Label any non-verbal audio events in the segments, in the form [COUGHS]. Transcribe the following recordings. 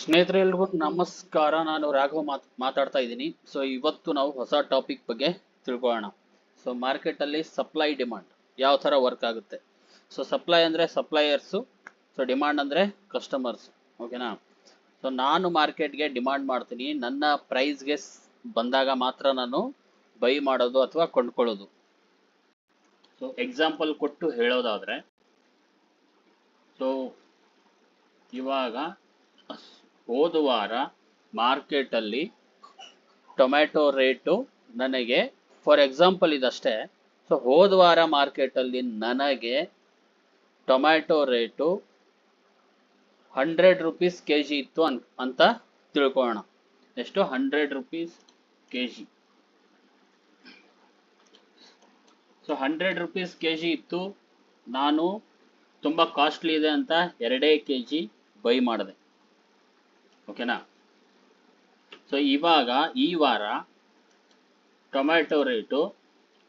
ಸ್ನೇಹಿತರೆ ಎಲ್ರಿಗೂ ನಮಸ್ಕಾರ. ನಾನು ರಾಘವ್ ಮಾತ್, ಮಾತಾಡ್ತಾ ಇದ್ದೀನಿ. ಸೊ ಇವತ್ತು ನಾವು ಹೊಸ ಟಾಪಿಕ್ ಬಗ್ಗೆ ತಿಳ್ಕೊಳ್ಳೋಣ. ಸೊ ಮಾರ್ಕೆಟಲ್ಲಿ ಸಪ್ಲೈ ಡಿಮಾಂಡ್ ಯಾವ ತರ ವರ್ಕ್ ಆಗುತ್ತೆ? ಸೊ ಸಪ್ಲೈ ಅಂದ್ರೆ ಸಪ್ಲೈಯರ್ಸು ಸೊ ಡಿಮಾಂಡ್ ಅಂದ್ರೆ ಕಸ್ಟಮರ್ಸ್ ಓಕೆನಾ ಸೊ ನಾನು ಮಾರ್ಕೆಟ್ಗೆ ಡಿಮಾಂಡ್ ಮಾಡ್ತೀನಿ. ನನ್ನ ಪ್ರೈಸ್ಗೆ ಬಂದಾಗ ಮಾತ್ರ ನಾನು ಬೈ ಮಾಡೋದು ಅಥವಾ ಕೊಂಡ್ಕೊಳ್ಳೋದು. ಸೊ ಎಕ್ಸಾಂಪಲ್ ಕೊಟ್ಟು ಹೇಳೋದಾದ್ರೆ ಸೊ ಇವಾಗ ಹೋದ ವಾರ ಮಾರ್ಕೆಟಲ್ಲಿ ಟೊಮ್ಯಾಟೊ ರೇಟು ನನಗೆ ಫಾರ್ ಎಕ್ಸಾಂಪಲ್ ಇದಷ್ಟೇ. ಸೊ ಹೋದ ವಾರ ಮಾರ್ಕೆಟಲ್ಲಿ ನನಗೆ tomato rate hundred rupees K G ಇತ್ತು ಅನ್, ಅಂತ ತಿಳ್ಕೊಳ್ಳೋಣ. ಎಷ್ಟು? Hundred rupees K G so hundred rupees K G ಇತ್ತು. ನಾನು ತುಂಬ ಕಾಸ್ಟ್ಲಿ ಇದೆ ಅಂತ ಎರಡೇ ಕೆ ಜಿ ಬೈ ಮಾಡಿದೆ. ಓಕೆನಾ? ಸೊ ಇವಾಗ ಈ ವಾರ tomato rate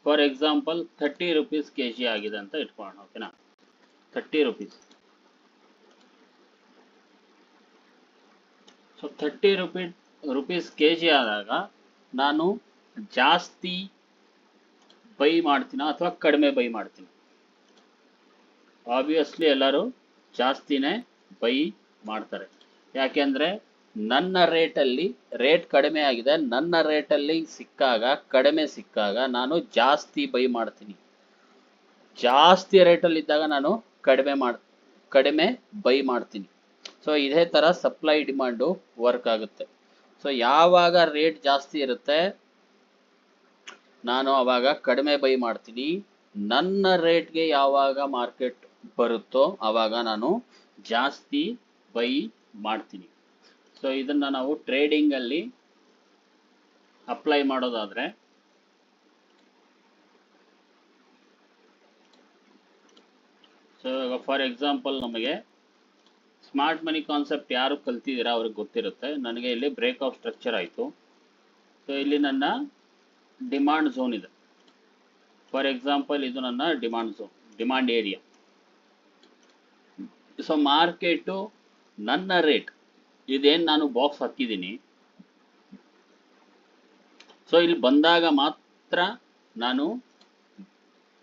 for example thirty rupees K G ಆಗಿದೆ ಅಂತ ಇಟ್ಕೊಳ್ಳೋಣ, ಓಕೆನಾ? Thirty rupees. So thirty rupee, rupees K G ಆದಾಗ ನಾನು ಜಾಸ್ತಿ ಬೈ ಮಾಡ್ತೀನ ಅಥವಾ ಕಡಿಮೆ ಬೈ ಮಾಡ್ತೀನಿ? ಆಬ್ವಿಯಸ್ಲಿ ಎಲ್ಲರೂ ಜಾಸ್ತಿನೇ ಬೈ ಮಾಡ್ತಾರೆ. ಯಾಕೆಂದ್ರೆ ನನ್ನ ರೇಟಲ್ಲಿ ರೇಟ್ ಕಡಿಮೆ ಆಗಿದೆ, ನನ್ನ ರೇಟಲ್ಲಿ ಸಿಕ್ಕಾಗ, ಕಡಿಮೆ ಸಿಕ್ಕಾಗ ನಾನು ಜಾಸ್ತಿ ಬೈ ಮಾಡ್ತೀನಿ. ಜಾಸ್ತಿ ರೇಟಲ್ಲಿ ಇದ್ದಾಗ ನಾನು ಕಡಿಮೆ ಮಾಡ್, ಕಡಿಮೆ ಬೈ ಮಾಡ್ತೀನಿ. ಸೊ ಇದೇ ಥರ ಸಪ್ಲೈ ಡಿಮಾಂಡು ವರ್ಕ್ ಆಗುತ್ತೆ. ಸೊ ಯಾವಾಗ ರೇಟ್ ಜಾಸ್ತಿ ಇರುತ್ತೆ, ನಾನು ಅವಾಗ ಕಡಿಮೆ ಬೈ ಮಾಡ್ತೀನಿ. ನನ್ನ ರೇಟ್ಗೆ ಯಾವಾಗ ಮಾರ್ಕೆಟ್ ಬರುತ್ತೋ ಆವಾಗ ನಾನು ಜಾಸ್ತಿ ಬೈ ಮಾಡ್ತೀನಿ. ಸೊ ಇದನ್ನ ನಾವು ಟ್ರೇಡಿಂಗ್ ಅಲ್ಲಿ ಅಪ್ಲೈ ಮಾಡೋದಾದ್ರೆ ಸೊ ಇವಾಗ ಫಾರ್ ಎಕ್ಸಾಂಪಲ್ ನಮಗೆ ಸ್ಮಾರ್ಟ್ ಮನಿ ಕಾನ್ಸೆಪ್ಟ್ ಯಾರು ಕಲ್ತಿದ್ದೀರಾ ಅವ್ರಿಗೆ ಗೊತ್ತಿರುತ್ತೆ. ನನಗೆ ಇಲ್ಲಿ ಬ್ರೇಕ್ ಆಫ್ ಸ್ಟ್ರಕ್ಚರ್ ಆಯಿತು. ಸೊ ಇಲ್ಲಿ ನನ್ನ ಡಿಮಾಂಡ್ ಝೋನ್ ಇದೆ. ಫಾರ್ ಎಕ್ಸಾಂಪಲ್ ಇದು ನನ್ನ demand zone demand area so market ನನ್ನ ರೇಟ್ ಇದೇನು ನಾನು ಬಾಕ್ಸ್ ಹಾಕಿದ್ದೀನಿ ಸೊ ಇಲ್ಲಿ ಬಂದಾಗ ಮಾತ್ರ ನಾನು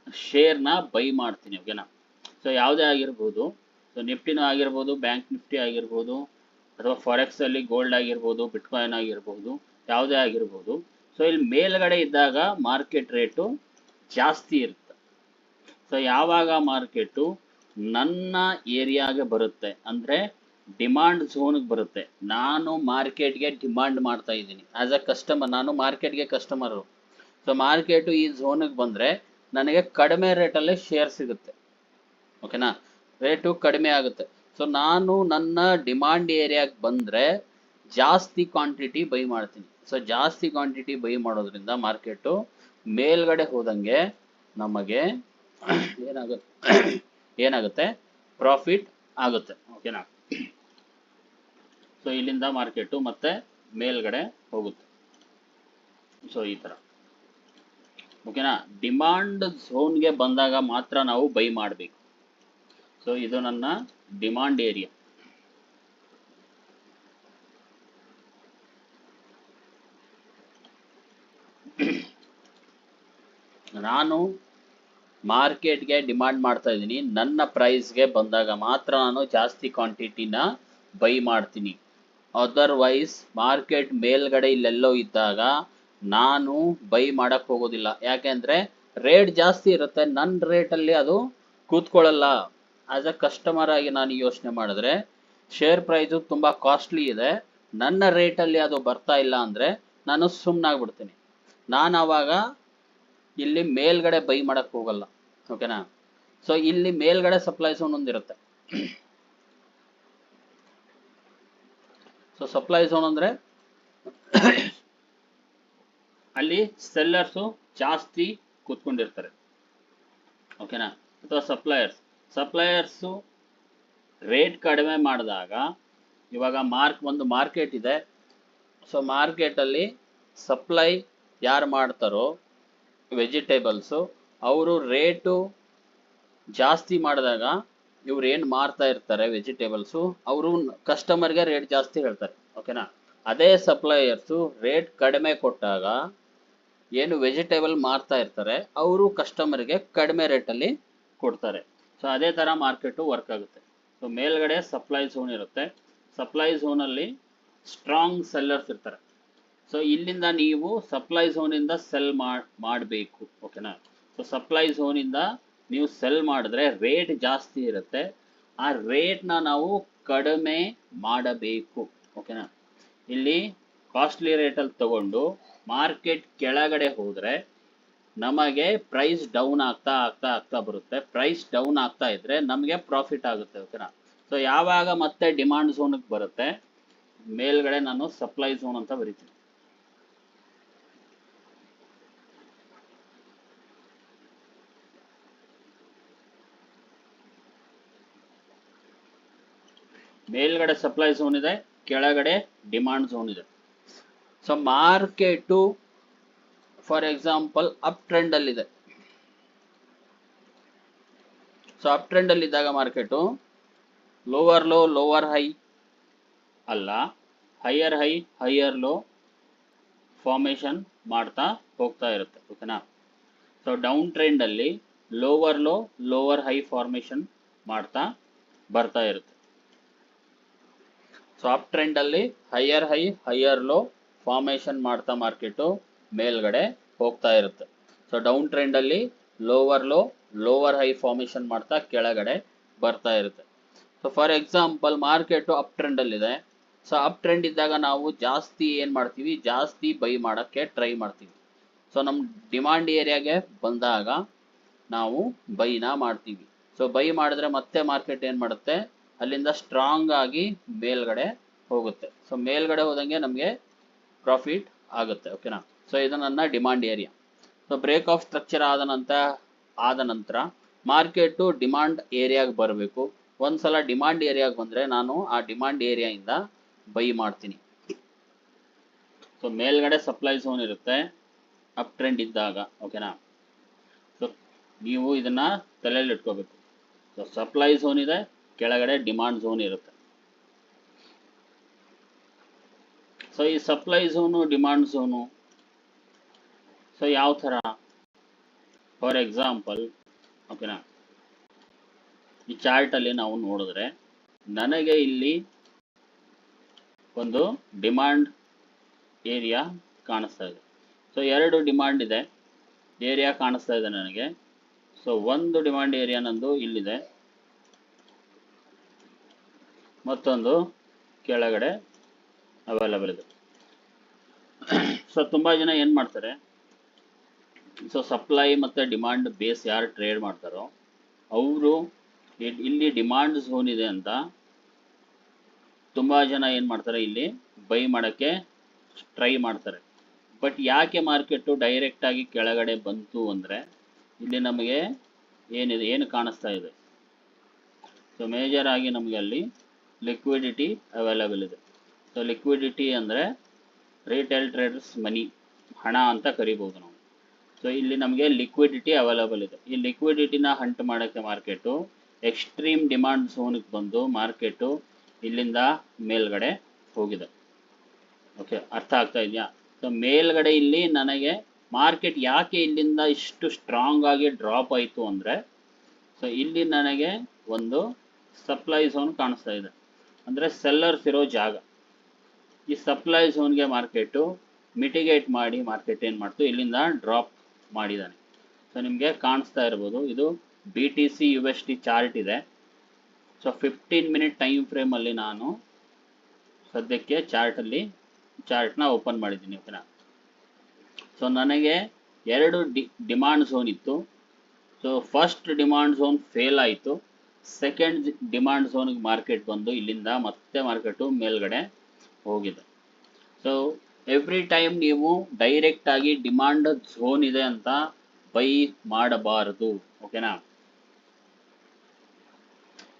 ಶೇರ್ನ ಬೈ ಮಾಡ್ತೀನಿ ಓಕೆನಾ ಸೊ ಯಾವುದೇ ಆಗಿರ್ಬೋದು ಸೊ ನಿಫ್ಟಿನೂ ಆಗಿರ್ಬೋದು ಬ್ಯಾಂಕ್ ನಿಫ್ಟಿ ಆಗಿರ್ಬೋದು, ಅಥವಾ ಫಾರೆಕ್ಸ್ ಅಲ್ಲಿ ಗೋಲ್ಡ್ ಆಗಿರ್ಬೋದು ಬಿಟ್ಕಾಯಿನ್ ಆಗಿರ್ಬೋದು, ಯಾವುದೇ ಆಗಿರ್ಬೋದು ಸೊ ಇಲ್ಲಿ ಮೇಲ್ಗಡೆ ಇದ್ದಾಗ ಮಾರ್ಕೆಟ್ ರೇಟು ಜಾಸ್ತಿ ಇರುತ್ತೆ. ಸೊ ಯಾವಾಗ ಮಾರ್ಕೆಟು ನನ್ನ ಏರಿಯಾಗೆ ಬರುತ್ತೆ, ಅಂದರೆ ಡಿಮಾಂಡ್ ಝೋನ್ಗೆ ಬರುತ್ತೆ. ನಾನು ಮಾರ್ಕೆಟ್ಗೆ ಡಿಮಾಂಡ್ ಮಾಡ್ತಾ ಇದ್ದೀನಿ. ಆಸ್ ಅ ಕಸ್ಟಮರ್ ನಾನು ಮಾರ್ಕೆಟ್ಗೆ ಕಸ್ಟಮರು ಸೊ ಮಾರ್ಕೆಟು ಈ ಝೋನಿಗೆ ಬಂದರೆ ನನಗೆ ಕಡಿಮೆ ರೇಟಲ್ಲೇ ಶೇರ್ ಸಿಗುತ್ತೆ. ಓಕೆನಾ ರೇಟು ಕಡಿಮೆ ಆಗುತ್ತೆ. ಸೊ ನಾನು ನನ್ನ ಡಿಮಾಂಡ್ ಏರಿಯಾಗೆ ಬಂದರೆ ಜಾಸ್ತಿ ಕ್ವಾಂಟಿಟಿ ಬೈ ಮಾಡ್ತೀನಿ. ಸೊ ಜಾಸ್ತಿ ಕ್ವಾಂಟಿಟಿ ಬೈ ಮಾಡೋದ್ರಿಂದ ಮಾರ್ಕೆಟು ಮೇಲ್ಗಡೆ ಹೋದಂಗೆ ನಮಗೆ ಏನಾಗುತ್ತೆ ಏನಾಗುತ್ತೆ? ಪ್ರಾಫಿಟ್ ಆಗುತ್ತೆ. ಓಕೆನಾ ಸೊ ಇಲ್ಲಿಂದ ಮಾರ್ಕೆಟು ಮತ್ತೆ ಮೇಲ್ಗಡೆ ಹೋಗುತ್ತೆ. ಸೊ ಈ ಥರ ಓಕೆನಾ ಡಿಮಾಂಡ್ ಝೋನ್ಗೆ ಬಂದಾಗ ಮಾತ್ರ ನಾವು ಬೈ ಮಾಡಬೇಕು. ಸೊ ಇದು ನನ್ನ ಡಿಮಾಂಡ್ ಏರಿಯಾ [COUGHS] ನಾನು ಮಾರ್ಕೆಟ್ಗೆ ಡಿಮಾಂಡ್ ಮಾಡ್ತಾ ಇದ್ದೀನಿ. ನನ್ನ ಪ್ರೈಸ್ಗೆ ಬಂದಾಗ ಮಾತ್ರ ನಾನು ಜಾಸ್ತಿ ಕ್ವಾಂಟಿಟಿನ ಬೈ ಮಾಡ್ತೀನಿ. ಅದರ್ವೈಸ್ ಮಾರ್ಕೆಟ್ ಮೇಲ್ಗಡೆ ಇಲ್ಲೆಲ್ಲೋ ಇದ್ದಾಗ ನಾನು ಬೈ ಮಾಡಕ್ ಹೋಗೋದಿಲ್ಲ. ಯಾಕೆಂದ್ರೆ ರೇಟ್ ಜಾಸ್ತಿ ಇರುತ್ತೆ. ನನ್ನ ರೇಟಲ್ಲಿ ಅದು ಕೂತ್ಕೊಳ್ಳಲ್ಲ. ಆಸ್ ಅ ಕಸ್ಟಮರ್ ಆಗಿ ನಾನು ಯೋಚನೆ ಮಾಡಿದ್ರೆ ಶೇರ್ ಪ್ರೈಸು ತುಂಬಾ ಕಾಸ್ಟ್ಲಿ ಇದೆ. ನನ್ನ ರೇಟಲ್ಲಿ ಅದು ಬರ್ತಾ ಇಲ್ಲ ಅಂದ್ರೆ ನಾನು ಸುಮ್ಮನಾಗ್ಬಿಡ್ತೀನಿ ನಾನು ಆವಾಗ ಇಲ್ಲಿ ಮೇಲ್ಗಡೆ ಬೈ ಮಾಡಕ್ ಹೋಗಲ್ಲ. ಓಕೆನಾ ಸೊ ಇಲ್ಲಿ ಮೇಲ್ಗಡೆ supplies zone so supply zone ಅಂದ್ರೆ ಅಲ್ಲಿ ಸೆಲ್ಲರ್ಸು ಜಾಸ್ತಿ ಕೂತ್ಕೊಂಡಿರ್ತಾರೆ. ಓಕೆನಾ ಅಥವಾ ಸಪ್ಲೈಯರ್ಸ್ ಸಪ್ಲೈಯರ್ಸು ರೇಟ್ ಕಡಿಮೆ ಮಾಡಿದಾಗ ಇವಾಗ ಮಾರ್ಕ್ ಒಂದು ಮಾರ್ಕೆಟ್ ಇದೆ. ಸೊ ಮಾರ್ಕೆಟಲ್ಲಿ ಸಪ್ಲೈ ಯಾರು ಮಾಡ್ತಾರೋ ವೆಜಿಟೇಬಲ್ಸು ಅವರು ರೇಟು ಜಾಸ್ತಿ ಮಾಡಿದಾಗ ಇವ್ರು ಏನು ಮಾರ್ತಾ ಇರ್ತಾರೆ ವೆಜಿಟೇಬಲ್ಸು, ಅವರು ಕಸ್ಟಮರ್ಗೆ ರೇಟ್ ಜಾಸ್ತಿ ಹೇಳ್ತಾರೆ ಓಕೆನಾ ಅದೇ ಸಪ್ಲೈಯರ್ಸು ರೇಟ್ ಕಡಿಮೆ ಕೊಟ್ಟಾಗ ಏನು ವೆಜಿಟೇಬಲ್ ಮಾರ್ತಾ ಇರ್ತಾರೆ, ಅವರು ಕಸ್ಟಮರ್ಗೆ ಕಡಿಮೆ ರೇಟಲ್ಲಿ ಕೊಡ್ತಾರೆ. ಸೊ ಅದೇ ಥರ ಮಾರ್ಕೆಟು ವರ್ಕ್ ಆಗುತ್ತೆ. ಸೊ ಮೇಲ್ಗಡೆ ಸಪ್ಲೈ ಝೋನ್ ಇರುತ್ತೆ. ಸಪ್ಲೈ ಝೋನಲ್ಲಿ ಸ್ಟ್ರಾಂಗ್ ಸೆಲ್ಲರ್ಸ್ ಇರ್ತಾರೆ. ಸೊ ಇಲ್ಲಿಂದ ನೀವು ಸಪ್ಲೈ ಝೋನಿಂದ ಸೆಲ್ ಮಾಡಬೇಕು ಓಕೆನಾ ಸೊ ಸಪ್ಲೈ ಝೋನಿಂದ ನೀವು ಸೆಲ್ ಮಾಡಿದ್ರೆ ರೇಟ್ ಜಾಸ್ತಿ ಇರುತ್ತೆ. ಆ ರೇಟ್ನ ನಾವು ಕಡಿಮೆ ಮಾಡಬೇಕು. ಓಕೆನಾ ಇಲ್ಲಿ ಕಾಸ್ಟ್ಲಿ ರೇಟಲ್ಲಿ ತಗೊಂಡು ಮಾರ್ಕೆಟ್ ಕೆಳಗಡೆ ಹೋದರೆ ನಮಗೆ ಪ್ರೈಸ್ ಡೌನ್ ಆಗ್ತಾ ಆಗ್ತಾ ಆಗ್ತಾ ಬರುತ್ತೆ. ಪ್ರೈಸ್ ಡೌನ್ ಆಗ್ತಾ ಇದ್ರೆ ನಮಗೆ ಪ್ರಾಫಿಟ್ ಆಗುತ್ತೆ. ಓಕೆನಾ ಸೊ ಯಾವಾಗ ಮತ್ತೆ ಡಿಮಾಂಡ್ ಝೋನ್ಗೆ ಬರುತ್ತೆ, ಮೇಲ್ಗಡೆ ನಾನು ಸಪ್ಲೈ ಝೋನ್ ಅಂತ ಬರಿತೀನಿ. ಮೇಲ್ಗಡೆ ಸಪ್ಲೈ ಝೋನ್ ಇದೆ, ಕೆಳಗಡೆ ಡಿಮಾಂಡ್ ಝೋನ್ ಇದೆ. So market for example up trend ಅಲ್ಲಿದೆ. ಸೊ ಅಪ್ ಟ್ರೆಂಡ್ ಅಲ್ಲಿ ಇದ್ದಾಗ market lower low lower high ಅಲ್ಲ higher high higher low formation ಮಾಡ್ತಾ ಹೋಗ್ತಾ ಇರುತ್ತೆ ಓಕೆನಾ ಸೊ ಡೌನ್ ಟ್ರೆಂಡ್ ಅಲ್ಲಿ lower low lower high formation ಮಾಡ್ತಾ ಬರ್ತಾ ಇರುತ್ತೆ. ಸೊ ಅಪ್ ಟ್ರೆಂಡ್ ಅಲ್ಲಿ higher high higher low formation ಮಾಡ್ತಾ ಮಾರ್ಕೆಟು ಮೇಲ್ಗಡೆ ಹೋಗ್ತಾ ಇರುತ್ತೆ. ಸೊ ಡೌನ್ ಟ್ರೆಂಡ್ ಅಲ್ಲಿ lower low lower high formation ಮಾಡ್ತಾ ಕೆಳಗಡೆ ಬರ್ತಾ ಇರುತ್ತೆ. So for example market up trend ಅಲ್ಲಿದೆ ಸೊ ಅಪ್ ಟ್ರೆಂಡ್ ಇದ್ದಾಗ ನಾವು ಜಾಸ್ತಿ ಏನು ಮಾಡ್ತೀವಿ? ಜಾಸ್ತಿ ಬೈ ಮಾಡೋಕ್ಕೆ ಟ್ರೈ ಮಾಡ್ತೀವಿ. ಸೊ ನಮ್ಮ ಡಿಮಾಂಡ್ ಏರಿಯಾಗೆ ಬಂದಾಗ ನಾವು ಬೈನ ಮಾಡ್ತೀವಿ. ಸೊ ಬೈ ಮಾಡಿದ್ರೆ ಮತ್ತೆ ಮಾರ್ಕೆಟ್ ಏನು ಮಾಡುತ್ತೆ? ಅಲ್ಲಿಂದ ಸ್ಟ್ರಾಂಗ್ ಆಗಿ ಮೇಲ್ಗಡೆ ಹೋಗುತ್ತೆ. ಸೊ ಮೇಲ್ಗಡೆ ಹೋದಂಗೆ ನಮಗೆ ಪ್ರಾಫಿಟ್ ಆಗುತ್ತೆ ಓಕೆನಾ ಸೊ ಇದು ನನ್ನ demand area so break of structure ಆದ ನಂತರ ಆದ ನಂತರ ಮಾರ್ಕೆಟು ಡಿಮಾಂಡ್ ಏರಿಯಾಗೆ ಬರಬೇಕು. ಒಂದ್ಸಲ ಡಿಮಾಂಡ್ ಏರಿಯಾಗೆ ಬಂದರೆ ನಾನು ಆ ಡಿಮಾಂಡ್ ಏರಿಯಾಯಿಂದ ಬೈ ಮಾಡ್ತೀನಿ. ಸೊ ಮೇಲ್ಗಡೆ ಸಪ್ಲೈ ಝೋನ್ ಇರುತ್ತೆ ಅಪ್ ಟ್ರೆಂಡ್ ಇದ್ದಾಗ ಓಕೆನಾ ಸೊ ನೀವು ಇದನ್ನ ತಲೆಯಲ್ಲಿ ಇಟ್ಕೋಬೇಕು. ಸೊ ಸಪ್ಲೈ ಝೋನ್ ಇದೆ ಕೆಳಗಡೆ ಡಿಮಾಂಡ್ ಝೋನ್ ಇರುತ್ತೆ. ಸೊ ಈ supply zone demand zone so ಯಾವ ಥರ? ಫಾರ್ ಎಕ್ಸಾಂಪಲ್ ಓಕೆನಾ ಈ ಚಾರ್ಟಲ್ಲಿ ನಾವು ನೋಡಿದ್ರೆ ನನಗೆ ಇಲ್ಲಿ ಒಂದು ಡಿಮಾಂಡ್ ಏರಿಯಾ ಕಾಣಿಸ್ತಾ ಇದೆ. ಸೊ ಎರಡು ಡಿಮಾಂಡ್ ಇದೆ. ಏರಿಯಾ ಕಾಣಿಸ್ತಾ ಇದೆ ನನಗೆ. ಸೊ ಒಂದು ಡಿಮಾಂಡ್ ಏರಿಯಾ ನಂದು ಇಲ್ಲಿದೆ. ಮತ್ತೊಂದು ಕೆಳಗಡೆ ಅವೈಲಬಲ್ ಇದೆ. ಸೊ ತುಂಬ ಜನ ಏನು ಮಾಡ್ತಾರೆ? ಸೊ ಸಪ್ಲೈ ಮತ್ತು ಡಿಮಾಂಡ್ ಬೇಸ್ ಯಾರು ಟ್ರೇಡ್ ಮಾಡ್ತಾರೋ, ಅವರು ಇಲ್ಲಿ ಡಿಮಾಂಡ್ ಝೋನ್ ಇದೆ ಅಂತ ತುಂಬ ಜನ ಏನು ಮಾಡ್ತಾರೆ? ಇಲ್ಲಿ ಬೈ ಮಾಡೋಕ್ಕೆ ಟ್ರೈ ಮಾಡ್ತಾರೆ. ಬಟ್ ಯಾಕೆ ಮಾರ್ಕೆಟು ಡೈರೆಕ್ಟಾಗಿ ಕೆಳಗಡೆ ಬಂತು ಅಂದರೆ, ಇಲ್ಲಿ ನಮಗೆ ಏನಿದೆ, ಏನು ಕಾಣಿಸ್ತಾ ಇದೆ? ಸೊ ಮೇಜರ್ ಆಗಿ ನಮಗೆ ಅಲ್ಲಿ ಲಿಕ್ವಿಡಿಟಿ ಅವೈಲಬಲ್ ಇದೆ. ಸೊ ಲಿಕ್ವಿಡಿಟಿ ಅಂದರೆ ರಿಟೇಲ್ ಟ್ರೇಡರ್ಸ್ ಮನಿ ಹಣ ಅಂತ ಕರಿಬೋದು ನಾವು. ಸೊ ಇಲ್ಲಿ ನಮಗೆ ಲಿಕ್ವಿಡಿಟಿ ಅವೈಲಬಲ್ ಇದೆ. ಈ ಲಿಕ್ವಿಡಿಟಿನ ಹಂಟ್ ಮಾಡೋಕ್ಕೆ ಮಾರ್ಕೆಟು ಎಕ್ಸ್ಟ್ರೀಮ್ ಡಿಮಾಂಡ್ ಝೋನಿಗೆ ಬಂದು ಮಾರ್ಕೆಟು ಇಲ್ಲಿಂದ ಮೇಲ್ಗಡೆ ಹೋಗಿದೆ. ಓಕೆ ಅರ್ಥ ಆಗ್ತಾ ಇದೆಯಾ? ಸೊ ಮೇಲ್ಗಡೆ ಇಲ್ಲಿ ನನಗೆ ಮಾರ್ಕೆಟ್ ಯಾಕೆ ಇಲ್ಲಿಂದ ಇಷ್ಟು ಸ್ಟ್ರಾಂಗ್ ಆಗಿ ಡ್ರಾಪ್ ಆಯಿತು ಅಂದರೆ ಸೊ ಇಲ್ಲಿ ನನಗೆ ಒಂದು ಸಪ್ಲೈ ಝೋನ್ ಕಾಣಿಸ್ತಾ ಇದೆ. ಅಂದರೆ ಸೆಲ್ಲರ್ಸ್ ಇರೋ ಜಾಗ. ಈ ಸಪ್ಲೈ ಝೋನ್ಗೆ ಮಾರ್ಕೆಟು ಮಿಟಿಗೇಟ್ ಮಾಡಿ ಮಾರ್ಕೆಟ್ ಏನು ಮಾಡ್ತು, ಇಲ್ಲಿಂದ ಡ್ರಾಪ್ ಮಾಡಿದ್ದಾನೆ ಸೊ ನಿಮಗೆ ಕಾಣಿಸ್ತಾ ಇರ್ಬೋದು, ಇದು B T C U S T chart ಇದೆ. ಸೊ ಫಿಫ್ಟೀನ್ ಮಿನಿಟ್ ಟೈಮ್ ಫ್ರೇಮಲ್ಲಿ ನಾನು ಸದ್ಯಕ್ಕೆ ಚಾರ್ಟಲ್ಲಿ ಚಾರ್ಟ್ನ ಓಪನ್ ಮಾಡಿದ್ದೀನಿ ಓಕೆನಾ ಸೊ ನನಗೆ ಎರಡು ಡಿ ಡಿಮಾಂಡ್ ಝೋನ್ ಇತ್ತು. So first demand zone fail ಆಯಿತು. ಸೆಕೆಂಡ್ ಡಿಮಾಂಡ್ ಝೋನ್ಗೆ ಮಾರ್ಕೆಟ್ ಬಂದು ಇಲ್ಲಿಂದ ಮತ್ತೆ ಮಾರ್ಕೆಟು ಮೇಲ್ಗಡೆ ಹೋಗಿದೆ. ಸೊ ಎವ್ರಿ ಟೈಮ್ ನೀವು ಡೈರೆಕ್ಟ್ ಆಗಿ ಡಿಮಾಂಡ್ ಝೋನ್ ಇದೆ ಅಂತ ಬೈ ಮಾಡಬಾರದು ಓಕೆನಾ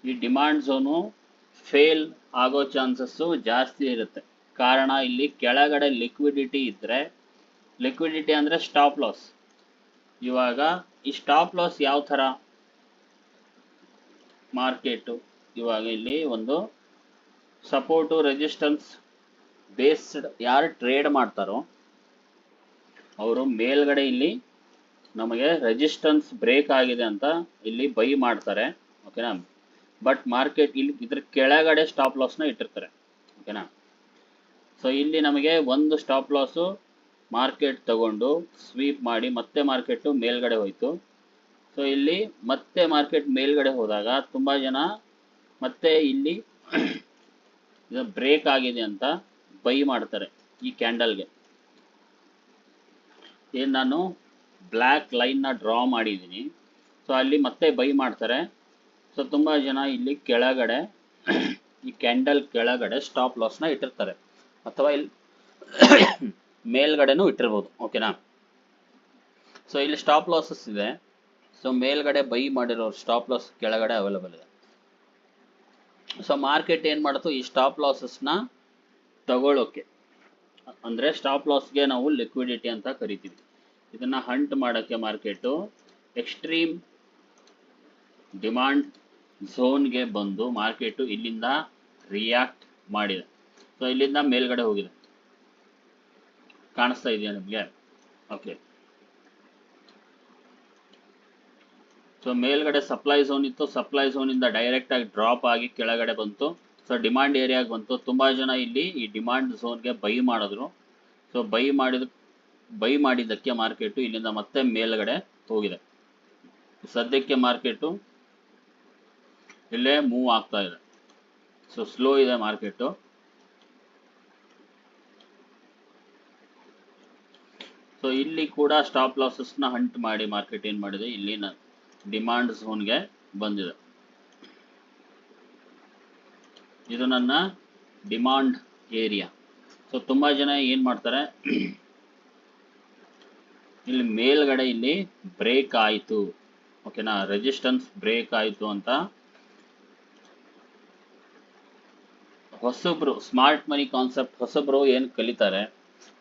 ಈ ಡಿಮಾಂಡ್ ಝೋನು ಫೇಲ್ ಆಗೋ ಚಾನ್ಸಸ್ಸು ಜಾಸ್ತಿ ಇರುತ್ತೆ. ಕಾರಣ ಇಲ್ಲಿ ಕೆಳಗಡೆ ಲಿಕ್ವಿಡಿಟಿ ಇದ್ದರೆ ಲಿಕ್ವಿಡಿಟಿ ಅಂದರೆ ಸ್ಟಾಪ್ ಲಾಸ್ ಇವಾಗ ಈ ಸ್ಟಾಪ್ ಲಾಸ್ ಯಾವ ಥರ ಮಾರ್ಕೆಟು. ಇವಾಗ ಇಲ್ಲಿ ಒಂದು ಸಪೋರ್ಟು ರೆಸಿಸ್ಟೆನ್ಸ್ ಬೇಸ್ಡ್ ಯಾರು ಟ್ರೇಡ್ ಮಾಡ್ತಾರೋ, ಅವರು ಮೇಲ್ಗಡೆ ಇಲ್ಲಿ ನಮಗೆ ರೆಸಿಸ್ಟೆನ್ಸ್ ಬ್ರೇಕ್ ಆಗಿದೆ ಅಂತ ಇಲ್ಲಿ ಬೈ ಮಾಡ್ತಾರೆ. ಓಕೆನಾ ಬಟ್ ಮಾರ್ಕೆಟ್ ಇಲ್ಲಿ ಇದ್ರ ಕೆಳಗಡೆ ಸ್ಟಾಪ್ ಲಾಸ್ನ ಇಟ್ಟಿರ್ತಾರೆ. ಓಕೆನಾ ಸೊ ಇಲ್ಲಿ ನಮಗೆ ಒಂದು ಸ್ಟಾಪ್ ಲಾಸು ಮಾರ್ಕೆಟ್ ತಗೊಂಡು ಸ್ವೀಪ್ ಮಾಡಿ ಮತ್ತೆ ಮಾರ್ಕೆಟು ಮೇಲ್ಗಡೆ ಹೋಯಿತು. ಸೊ ಇಲ್ಲಿ ಮತ್ತೆ ಮಾರ್ಕೆಟ್ ಮೇಲ್ಗಡೆ ಹೋದಾಗ ತುಂಬ ಜನ ಮತ್ತೆ ಇಲ್ಲಿ [CLEARS THROAT] ಬ್ರೇಕ್ ಆಗಿದೆ ಅಂತ ಬೈ ಮಾಡ್ತಾರೆ ಈ ಕ್ಯಾಂಡಲ್ಗೆ ಏನು ನಾನು ಬ್ಲ್ಯಾಕ್ ಲೈನ್ನ ಡ್ರಾ ಮಾಡಿದ್ದೀನಿ. ಸೊ ಅಲ್ಲಿ ಮತ್ತೆ ಬೈ ಮಾಡ್ತಾರೆ. ಸೊ ತುಂಬ ಜನ ಇಲ್ಲಿ ಕೆಳಗಡೆ [CLEARS THROAT] ಈ ಕ್ಯಾಂಡಲ್ ಕೆಳಗಡೆ ಸ್ಟಾಪ್ ಲಾಸ್ನ ಇಟ್ಟಿರ್ತಾರೆ. ಅಥವಾ ಇಲ್ಲಿ [CLEARS THROAT] ಮೇಲ್ಗಡೆನೂ ಇಟ್ಟಿರ್ಬೋದು. ಓಕೆನಾ ಸೊ ಇಲ್ಲಿ ಸ್ಟಾಪ್ ಲಾಸಸ್ ಇದೆ. ಸೊ ಮೇಲ್ಗಡೆ ಬೈ ಮಾಡಿರೋ ಸ್ಟಾಪ್ ಲಾಸ್ ಕೆಳಗಡೆ ಅವೈಲಬಲ್ ಇದೆ. ಸೊ ಮಾರ್ಕೆಟ್ ಏನು ಮಾಡುತ್ತೋ ಈ ಸ್ಟಾಪ್ ಲಾಸಸ್ನ ತಗೊಳ್ಳೋಕೆ ಅಂದರೆ ಸ್ಟಾಪ್ ಲಾಸ್ಗೆ ನಾವು ಲಿಕ್ವಿಡಿಟಿ ಅಂತ ಕರಿತೀವಿ. ಇದನ್ನ ಹಂಟ್ ಮಾಡೋಕ್ಕೆ ಮಾರ್ಕೆಟು ಎಕ್ಸ್ಟ್ರೀಮ್ ಡಿಮಾಂಡ್ ಝೋನ್ಗೆ ಬಂದು ಮಾರ್ಕೆಟು ಇಲ್ಲಿಂದ ರಿಯಾಕ್ಟ್ ಮಾಡಿದೆ. ಸೊ ಇಲ್ಲಿಂದ ಮೇಲ್ಗಡೆ ಹೋಗಿದೆ. ಕಾಣಿಸ್ತಾ ಇದೆಯಾ ನಿಮಗೆ? ಓಕೆ ಸೊ ಮೇಲ್ಗಡೆ ಸಪ್ಲೈ ಝೋನ್ ಇತ್ತು. ಸಪ್ಲೈ ಝೋನಿಂದ ಡೈರೆಕ್ಟ್ ಆಗಿ ಡ್ರಾಪ್ ಆಗಿ ಕೆಳಗಡೆ ಬಂತು. ಸೊ ಡಿಮಾಂಡ್ ಏರಿಯಾಗೆ ಬಂತು. ತುಂಬಾ ಜನ ಇಲ್ಲಿ ಈ ಡಿಮಾಂಡ್ ಝೋನ್ಗೆ ಬೈ ಮಾಡಿದ್ರು. ಸೊ ಬೈ ಮಾಡಿದ ಬೈ ಮಾಡಿದ್ದಕ್ಕೆ ಮಾರ್ಕೆಟು ಇಲ್ಲಿಂದ ಮತ್ತೆ ಮೇಲ್ಗಡೆ ಹೋಗಿದೆ. ಸದ್ಯಕ್ಕೆ ಮಾರ್ಕೆಟು ಇಲ್ಲೇ ಮೂವ್ ಆಗ್ತಾ ಇದೆ. ಸೊ ಸ್ಲೋ ಇದೆ ಮಾರ್ಕೆಟು ಸೊ ಇಲ್ಲಿ ಕೂಡ ಸ್ಟಾಪ್ ಲಾಸಸ್ನ ಹಂಟ್ ಮಾಡಿ ಮಾರ್ಕೆಟ್ ಏನು ಮಾಡಿದೆ? ಇಲ್ಲಿನ ಡಿಮಾಂಡ್ ಝೋನ್ಗೆ ಬಂದಿದೆ. ಇದು ನನ್ನ ಡಿಮಾಂಡ್ ಏರಿಯಾ ಸೊ ತುಂಬ ಜನ ಏನು ಮಾಡ್ತಾರೆ? [CLEARS THROAT] ಇಲ್ಲಿ ಮೇಲ್ಗಡೆ ಇಲ್ಲಿ ಬ್ರೇಕ್ ಆಯಿತು. ಓಕೆನಾ ರೆಸಿಸ್ಟೆನ್ಸ್ ಬ್ರೇಕ್ ಆಯಿತು ಅಂತ. ಹೊಸಬ್ರು ಸ್ಮಾರ್ಟ್ ಮನಿ ಕಾನ್ಸೆಪ್ಟ್ ಹೊಸಬ್ರು ಏನು ಕಲಿತಾರೆ?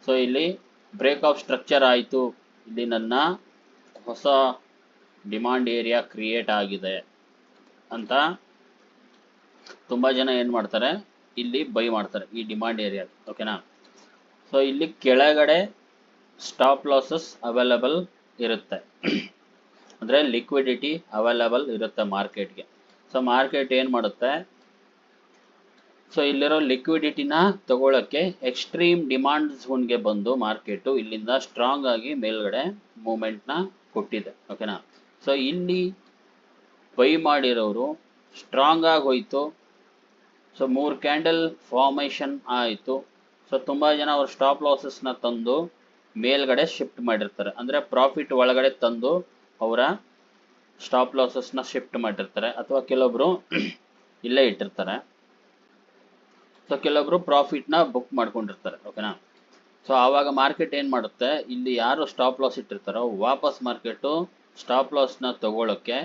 ಸೊ ಇಲ್ಲಿ ಬ್ರೇಕ್ ಆಫ್ ಸ್ಟ್ರಕ್ಚರ್ ಆಯಿತು. ಇಲ್ಲಿ ನನ್ನ ಹೊಸ ಡಿಮಾಂಡ್ ಏರಿಯಾ ಕ್ರಿಯೇಟ್ ಆಗಿದೆ ಅಂತ ತುಂಬಾ ಜನ ಏನು ಮಾಡ್ತಾರೆ? ಇಲ್ಲಿ ಬೈ ಮಾಡ್ತಾರೆ ಈ ಡಿಮಾಂಡ್ ಏರಿಯಾ ಓಕೆನಾ ಸೊ ಇಲ್ಲಿ ಕೆಳಗಡೆ ಸ್ಟಾಪ್ ಲಾಸಸ್ ಅವೈಲಬಲ್ ಇರುತ್ತೆ. ಅಂದ್ರೆ ಲಿಕ್ವಿಡಿಟಿ ಅವೈಲಬಲ್ ಇರುತ್ತೆ ಮಾರ್ಕೆಟ್ಗೆ ಸೊ ಮಾರ್ಕೆಟ್ ಏನು ಮಾಡುತ್ತೆ? ಸೊ ಇಲ್ಲಿರೋ ಲಿಕ್ವಿಡಿಟಿನ ತಗೊಳ್ಳೋಕ್ಕೆ ಎಕ್ಸ್ಟ್ರೀಮ್ ಡಿಮಾಂಡ್ ಝೋನ್ಗೆ ಬಂದು ಮಾರ್ಕೆಟು ಇಲ್ಲಿಂದ ಸ್ಟ್ರಾಂಗ್ ಆಗಿ ಮೇಲ್ಗಡೆ ಮೂಮೆಂಟ್ನ ಕೊಟ್ಟಿದೆ ಓಕೆನಾ ಸೊ ಇಲ್ಲಿ ಬೈ ಮಾಡಿರೋರು ಸ್ಟ್ರಾಂಗ್ ಆಗಿ ಹೋಯ್ತು. ಸೊ ಮೂರು ಕ್ಯಾಂಡಲ್ ಫಾರ್ಮೇಷನ್ ಆಯಿತು. ಸೊ ತುಂಬ ಜನ ಅವ್ರ ಸ್ಟಾಪ್ ಲಾಸಸ್ನ ತಂದು ಮೇಲ್ಗಡೆ ಶಿಫ್ಟ್ ಮಾಡಿರ್ತಾರೆ. ಅಂದರೆ ಪ್ರಾಫಿಟ್ ಒಳಗಡೆ ತಂದು ಅವರ ಸ್ಟಾಪ್ ಲಾಸಸ್ನ ಶಿಫ್ಟ್ ಮಾಡಿರ್ತಾರೆ. ಅಥವಾ ಕೆಲವೊಬ್ರು [CLEARS THROAT] ಇಲ್ಲೇ ಇಟ್ಟಿರ್ತಾರೆ. ಸೊ ಕೆಲವೊಬ್ರು ಪ್ರಾಫಿಟ್ನ ಬುಕ್ ಮಾಡ್ಕೊಂಡಿರ್ತಾರೆ. ಓಕೆನಾ ಸೊ ಆವಾಗ ಮಾರ್ಕೆಟ್ ಏನು ಮಾಡುತ್ತೆ? ಇಲ್ಲಿ ಯಾರು ಸ್ಟಾಪ್ ಲಾಸ್ ಇಟ್ಟಿರ್ತಾರೋ, ವಾಪಸ್ ಮಾರ್ಕೆಟು ಸ್ಟಾಪ್ ಲಾಸ್ನ ತಗೊಳ್ಳೋಕ್ಕೆ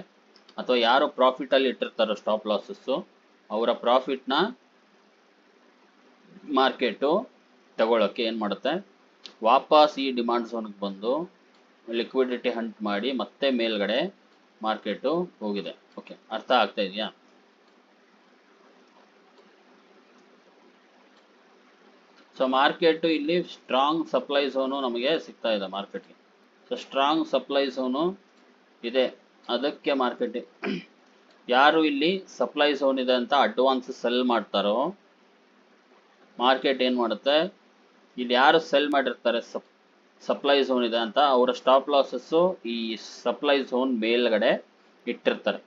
ಅಥವಾ ಯಾರು ಪ್ರಾಫಿಟಲ್ಲಿ ಇಟ್ಟಿರ್ತಾರೋ ಸ್ಟಾಪ್ ಲಾಸಸ್ಸು ಅವರ ಪ್ರಾಫಿಟ್ನ ಮಾರ್ಕೆಟು ತಗೊಳ್ಳೋಕ್ಕೆ ಏನು ಮಾಡುತ್ತೆ? ವಾಪಸ್ ಈ ಡಿಮಾಂಡ್ ಝೋನ್ಗೆ ಬಂದು ಲಿಕ್ವಿಡಿಟಿ ಹಂಟ್ ಮಾಡಿ ಮತ್ತೆ ಮೇಲ್ಗಡೆ ಮಾರ್ಕೆಟು ಹೋಗಿದೆ. ಓಕೆ ಅರ್ಥ ಆಗ್ತಾ ಇದೆಯಾ? ಸೊ ಮಾರ್ಕೆಟು ಇಲ್ಲಿ ಸ್ಟ್ರಾಂಗ್ ಸಪ್ಲೈ ಝೋನು ನಮಗೆ ಸಿಗ್ತಾ ಇದೆ ಮಾರ್ಕೆಟ್ಗೆ ಸೊ ಸ್ಟ್ರಾಂಗ್ ಸಪ್ಲೈ ಝೋನು ಇದೆ. ಅದಕ್ಕೆ ಮಾರ್ಕೆಟ್ ಯಾರು ಇಲ್ಲಿ ಸಪ್ಲೈ ಝೋನ್ ಇದೆ ಅಂತ ಅಡ್ವಾನ್ಸ್ ಸೆಲ್ ಮಾಡ್ತಾರೋ, ಮಾರ್ಕೆಟ್ ಏನು ಮಾಡುತ್ತೆ? ಇಲ್ಲಿ ಯಾರು ಸೆಲ್ ಮಾಡಿರ್ತಾರೆ ಸಪ್ ಸಪ್ಲೈ ಝೋನ್ ಇದೆ ಅಂತ, ಅವರ ಸ್ಟಾಪ್ ಲಾಸಸ್ಸು ಈ ಸಪ್ಲೈ ಝೋನ್ ಮೇಲ್ಗಡೆ ಇಟ್ಟಿರ್ತಾರೆ.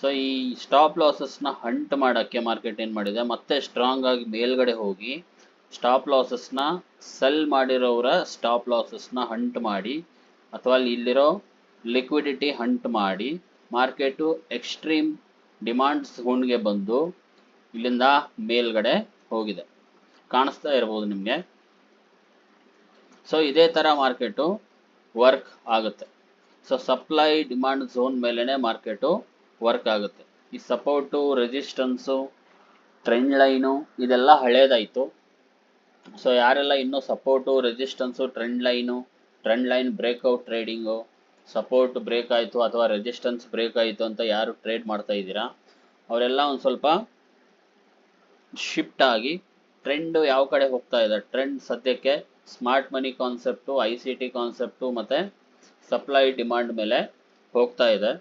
ಸೊ ಈ ಸ್ಟಾಪ್ ಲಾಸಸ್ನ ಹಂಟ್ ಮಾಡೋಕ್ಕೆ ಮಾರ್ಕೆಟ್ ಏನು ಮಾಡಿದೆ? ಮತ್ತೆ ಸ್ಟ್ರಾಂಗ್ ಆಗಿ ಮೇಲ್ಗಡೆ ಹೋಗಿ ಸ್ಟಾಪ್ ಲಾಸಸ್ನ ಸೆಲ್ ಮಾಡಿರೋರ ಸ್ಟಾಪ್ ಲಾಸಸ್ನ ಹಂಟ್ ಮಾಡಿ, ಅಥವಾ ಅಲ್ಲಿ ಇಲ್ಲಿರೋ ಲಿಕ್ವಿಡಿಟಿ ಹಂಟ್ ಮಾಡಿ ಮಾರ್ಕೆಟು ಎಕ್ಸ್ಟ್ರೀಮ್ ಡಿಮಾಂಡ್ಸ್ ಝೋನ್ಗೆ ಬಂದು ಇಲ್ಲಿಂದ ಮೇಲ್ಗಡೆ ಹೋಗಿದೆ. ಕಾಣಿಸ್ತಾ ಇರ್ಬೋದು ನಿಮಗೆ? ಸೊ ಇದೇ ಥರ ಮಾರ್ಕೆಟು ವರ್ಕ್ ಆಗುತ್ತೆ. ಸೊ ಸಪ್ಲೈ ಡಿಮಾಂಡ್ ಝೋನ್ ಮೇಲೇ ಮಾರ್ಕೆಟು ವರ್ಕ್ ಆಗುತ್ತೆ. ಈ ಸಪೋರ್ಟು ರೆಜಿಸ್ಟೆನ್ಸು ಟ್ರೆಂಡ್ ಲೈನು ಇದೆಲ್ಲ ಹಳೇದಾಯಿತು. ಸೊ ಯಾರೆಲ್ಲ ಇನ್ನೂ support resistance trend line trend line breakout trading support break ಆಯಿತು ಅಥವಾ ರೆಸಿಸ್ಟೆನ್ಸ್ ಬ್ರೇಕ್ ಆಯಿತು ಅಂತ ಯಾರು ಟ್ರೇಡ್ ಮಾಡ್ತಾ ಇದ್ದೀರಾ? ಅವರೆಲ್ಲ ಒಂದು ಸ್ವಲ್ಪ ಶಿಫ್ಟ್ ಆಗಿ ಟ್ರೆಂಡ್ ಯಾವ ಕಡೆ ಹೋಗ್ತಾ ಇದೆ? ಟ್ರೆಂಡ್ ಸದ್ಯಕ್ಕೆ smart money concept I C T concept ಮತ್ತು ಸಪ್ಲೈ ಡಿಮಾಂಡ್ ಮೇಲೆ ಹೋಗ್ತಾ ಇದೆ.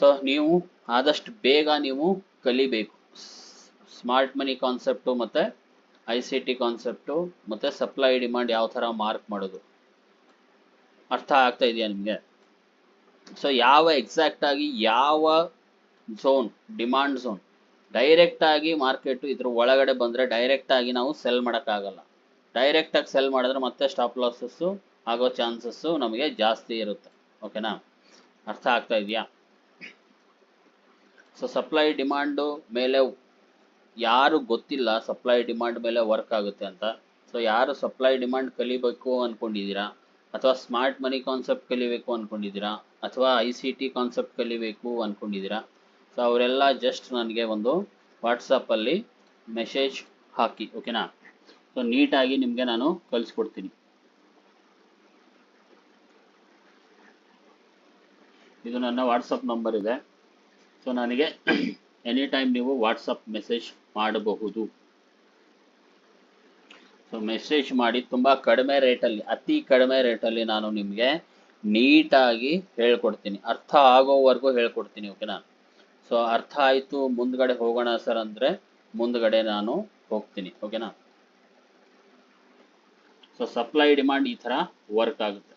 ಸೊ ನೀವು ಆದಷ್ಟು ಬೇಗ ನೀವು ಕಲಿಬೇಕು. ಸ್ಮಾರ್ಟ್ ಮನಿ ಕಾನ್ಸೆಪ್ಟು ಮತ್ತು ಐ ಸಿ ಟಿ ಕಾನ್ಸೆಪ್ಟು ಮತ್ತು ಸಪ್ಲೈ ಡಿಮಾಂಡ್ ಯಾವ ಥರ ಮಾರ್ಕ್ ಮಾಡೋದು. ಅರ್ಥ ಆಗ್ತಾ ಇದೆಯಾ ನಿಮಗೆ? ಸೊ ಯಾವ ಎಕ್ಸಾಕ್ಟ್ ಆಗಿ ಯಾವ ಝೋನ್ ಡಿಮಾಂಡ್ ಝೋನ್ ಡೈರೆಕ್ಟ್ ಆಗಿ ಮಾರ್ಕೆಟ್ ಇದ್ರ ಒಳಗಡೆ ಬಂದ್ರೆ ಡೈರೆಕ್ಟ್ ಆಗಿ ನಾವು ಸೆಲ್ ಮಾಡೋಕ್ಕಾಗಲ್ಲ. ಡೈರೆಕ್ಟ್ ಆಗಿ ಸೆಲ್ ಮಾಡಿದ್ರೆ ಮತ್ತೆ ಸ್ಟಾಪ್ ಲಾಸಸ್ಸು ಆಗೋ ಚಾನ್ಸಸ್ಸು ನಮಗೆ ಜಾಸ್ತಿ ಇರುತ್ತೆ. ಓಕೆನಾ ಅರ್ಥ ಆಗ್ತಾ ಇದೆಯಾ? ಸೊ ಸಪ್ಲೈ ಡಿಮಾಂಡು ಮೇಲೆ ಯಾರು ಗೊತ್ತಿಲ್ಲ ಸಪ್ಲೈ ಡಿಮಾಂಡ್ ಮೇಲೆ ವರ್ಕ್ ಆಗುತ್ತೆ ಅಂತ. ಸೊ ಯಾರು ಸಪ್ಲೈ ಡಿಮಾಂಡ್ ಕಲಿಬೇಕು ಅಂದ್ಕೊಂಡಿದ್ದೀರಾ ಅಥವಾ ಸ್ಮಾರ್ಟ್ ಮನಿ ಕಾನ್ಸೆಪ್ಟ್ ಕಲಿಬೇಕು ಅಂದ್ಕೊಂಡಿದ್ದೀರಾ ಅಥವಾ ಐ ಸಿ ಟಿ ಕಾನ್ಸೆಪ್ಟ್ ಕಲಿಬೇಕು ಅಂದ್ಕೊಂಡಿದ್ದೀರಾ ಸೊ ಅವರೆಲ್ಲ ಜಸ್ಟ್ ನನಗೆ ಒಂದು ವಾಟ್ಸಪ್ಪಲ್ಲಿ ಮೆಸೇಜ್ ಹಾಕಿ ಓಕೆನಾ ಸೊ ನೀಟಾಗಿ ನಿಮಗೆ ನಾನು ಕಳಿಸ್ಕೊಡ್ತೀನಿ. ಇದು ನನ್ನ ವಾಟ್ಸಪ್ ನಂಬರ್ ಇದೆ. ಸೊ ನನಗೆ [CLEARS THROAT] ಎನಿ ಟೈಮ್ ನೀವು ವಾಟ್ಸಪ್ ಮೆಸೇಜ್ ಮಾಡಬಹುದು. ಸೊ ಮೆಸೇಜ್ ಮಾಡಿ ತುಂಬಾ ಕಡಿಮೆ ರೇಟಲ್ಲಿ ಅತಿ ಕಡಿಮೆ ರೇಟಲ್ಲಿ ನಾನು ನಿಮಗೆ ನೀಟಾಗಿ ಹೇಳ್ಕೊಡ್ತೀನಿ. ಅರ್ಥ ಆಗೋವರೆಗೂ ಹೇಳ್ಕೊಡ್ತೀನಿ ಓಕೆನಾ ಸೊ ಅರ್ಥ ಆಯಿತು, ಮುಂದ್ಗಡೆ ಹೋಗೋಣ ಸರ್ ಅಂದ್ರೆ ಮುಂದ್ಗಡೆ ನಾನು ಹೋಗ್ತೀನಿ ಓಕೆನಾ ಸೊ ಸಪ್ಲೈ ಡಿಮಾಂಡ್ ಈ ತರ ವರ್ಕ್ ಆಗುತ್ತೆ.